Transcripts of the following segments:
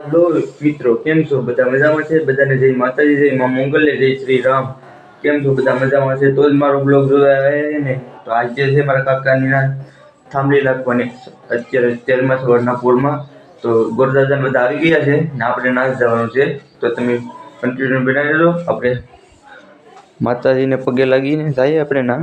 Hello મિત્રો, કેમ છો? બધા મજામાં છે? બધાને જય માતાજી, જય મા મંગલે, જય શ્રી રામ. કેમ છો? બધા મજામાં છે? તો જ મારો બ્લોગ જોવા ને? તો આજે છે મારા કાકાની ના થાંભલી રાખવાની અત્યારે તેરમાં સવારના પૂરમાં. તો ગોરદાદા બધા આવી ગયા છે ને આપણે નાશ જવાનું છે. તો તમે કન્ટિન્યુ બનાવી લેજો આપણે માતાજીને પગે લાગીને જઈએ આપણે ના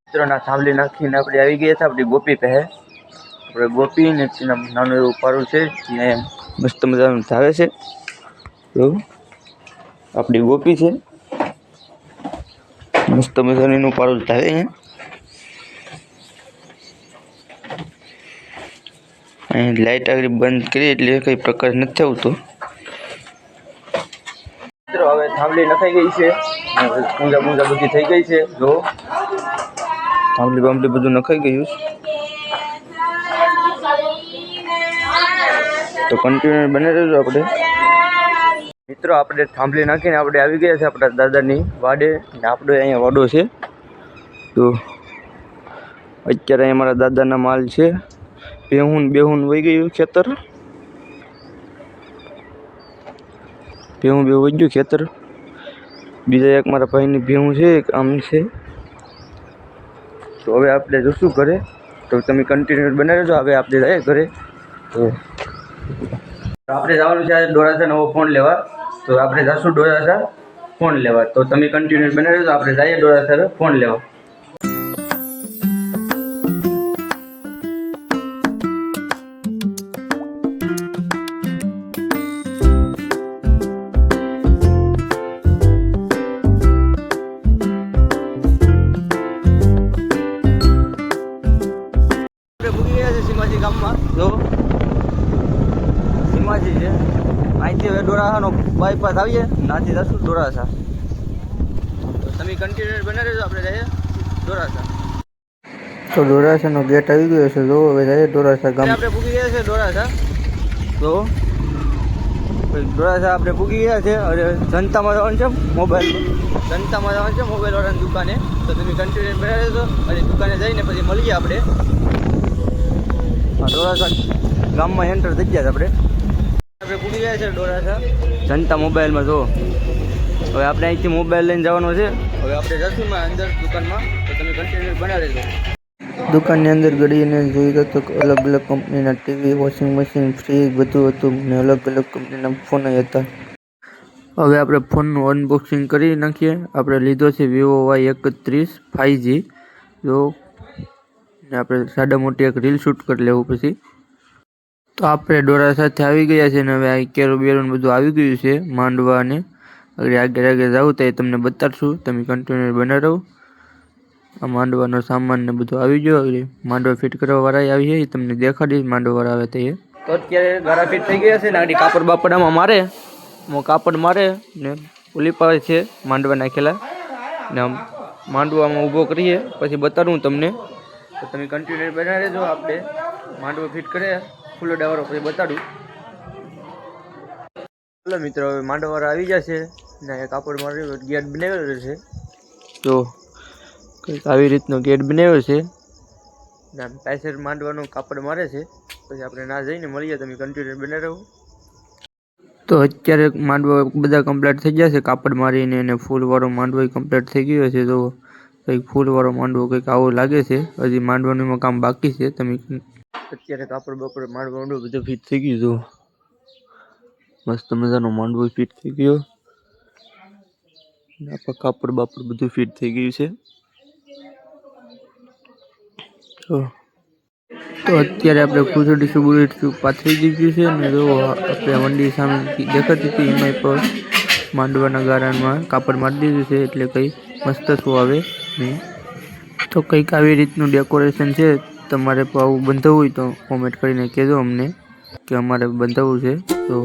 મિત્રોના થાંભલી નાખીને આપણે આવી ગયા હતા. આપણી ગોપી પહે આપણે ગોપી ને તેના નાનું એવું પારું છે. ત્યાં મસ્ત મજાનું ધાવે છે. તો આપણી ગોપી છે. મસ્ત મજાનું એનું પારું ધાવે છે. અહીં લાઇટ આગળ બંધ કરી એટલે કંઈ પ્રકાશ નથી આવતો. મિત્રો, હવે થાંભલી નખાઈ ગઈ છે. પૂંજા પૂંજા બધી થઈ ગઈ છે. જો, થાંભલી બાંભલી બધું નખાઈ ગયું તો કન્ટિન્યુ બને રહેજો આપણે. મિત્રો, આપણે થાંભલી નાખીને આપણે આવી ગયા છે આપણા દાદાની વાડે. ને આપણો અહીંયા વાડો છે. તો અત્યારે અહીંયા મારા દાદાના માલ છે. બેહુન બેહુન વહી ગયું ખેતર? ભેહું બેહું વહી ગયું ખેતર? બીજા એક મારા ભાઈની ભેહું છે, એક આમ છે. તો હવે આપણે જોશું ઘરે. તો તમે કન્ટિન્યુ બનાવી છો હવે આપણે જાય ઘરે. તો આપણે જવાનું છે આજે ડોરાસા નવો ફોન લેવા. તો આપણે જશું ડોરાસા ફોન લેવા. તો તમે કન્ટિન્યુ બનાવી રહેજો, આપણે જઈએ ડોરાસા ફોન લેવા. આપણે ભૂગી ગયા છે સીમાજી ગામમાં. જો. સીમાજી છે. અહીંથી હવે બાયપાસ આવીએ. નાથી જશું ડોરાસા તો તમે કન્ટિન્યુ બને રહેજો આપણે જઈએ ડોરાસા તો ડોરાસાનો ગેટ આવી ગયો છે જો હવે જઈએ ડોરાસા ગામ. આપણે ભૂગી ગયા છે ડોરાસા તો ડોરાસા આપણે ભૂગી ગયા છે અને જનતામાં જવાનું છે મોબાઈલ જનતામાં જવાનું છે મોબાઈલ વાળાની દુકાને. તો તમે કન્ટિન્યુ બને રહેજો અને દુકાને જઈને પછી મળીએ આપણે. ડોરાસા ગામમાં એન્ટર થઈ ગયા છે આપણે. આપણે પૂરી ગયા છે ડોરાસા જનતા મોબાઈલમાં જો હવે આપણે અહીંથી મોબાઈલ લઈને જવાનો છે. હવે આપણે જશું અંદર દુકાનમાં તો તમે કન્ટેનર બનાવી દુકાનની અંદર ગળીને જોઈ તો અલગ અલગ કંપનીના ટીવી વોશિંગ મશીન ફ્રીજ બધું હતું ને અલગ અલગ કંપનીના ફોન હતા. હવે આપણે ફોનનું અનબોક્સિંગ કરી નાખીએ. આપણે લીધો છે વિવો વાય એકત્રીસ ફાઈવ જો આપણે સાડા મોટી એક રીલ શૂટ કરી લેવું પછી. તો આપણે ડોરા સાથે આવી ગયા છે ને હવે આ કેરો બેરો બધું આવી ગયું છે માંડવા અને આગળ આગળ જાઉં તો એ તમને બતાડશું. તમે કન્ટિન્યુ બના રહો. આ માંડવાનો સામાન ને બધું આવી ગયો. આગળ માંડવા ફિટ કરવા વાળા આવી છે, એ તમને દેખાડીશ માંડવા વાળા આવે તો તો અત્યારે ગારા ફિટ થઈ ગયા છે ને આગળ કાપડ બાપડામાં મારે. કાપડ મારે ને ઓલી પાસે છે માંડવા નાખેલા. ને આમ માંડવામાં ઊભો કરીએ. પછી બતાડું તમને. તો તમે કન્ટિન્યુ બનાવી રહેજો આપણે માંડવો ફિટ કરે, ફૂલો ડાવરો પછી બતાડું. ચાલો મિત્રો, હવે માંડવાળા આવી જશે ને કાપડ મારી ગેટ બનાવેલો છે. તો કંઈક આવી રીતનો ગેટ બનાવ્યો છે. ને આમ પાછળ માંડવાનું કાપડ મારે છે. પછી આપણે ના જઈને મળીએ, તમે કન્ટિન્યુ બનાવી. રહો તો અત્યારે માંડવો બધા કમ્પ્લીટ થઈ ગયા છે. કાપડ મારીને અને ફૂલવાળો માંડવો કમ્પ્લીટ થઈ ગયો છે. તો કંઈક ફૂલવાળો માંડવો કંઈક આવો લાગે છે, હજી માંડવાનું કામ બાકી છે, તમે અત્યારે કાપડ બાપડ માંડવો માંડવો, બધું ફિટ થઈ ગયું જો મસ્ત મજાનો માંડવો ફિટ થઈ ગયો. આપણે કાપડ બાપડ બધું ફિટ થઈ ગયું છે. તો અત્યારે આપણે કુચડી સુબુડી પાથરી દીધું છે, ને જો આપણે મંડી સામે દેખાતી હતી એમાં પણ માંડવાના ગારામાં કાપડ મારી દીધું છે, એટલે કંઈ મસ્ત શું આવે. નહીં તો કંઈક આવી રીતનું ડેકોરેશન છે, તમારે આવું બંધાવવું હોય તો કોમેન્ટ કરીને કહેજો અમને કે અમારે બંધાવવું છે. તો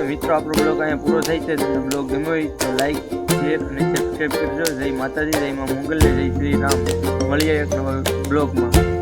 તો મિત્રો, આપણો બ્લોગ અહીંયા પૂરો થાય છે. તમને બ્લોગ ગમ્યો હોય તો લાઈક શેર અને સબસ્ક્રાઈબ કરજો. જય માતાજી, જય માં મોગલ, જય શ્રી રામ. મળીએ એક નવા બ્લોગમાં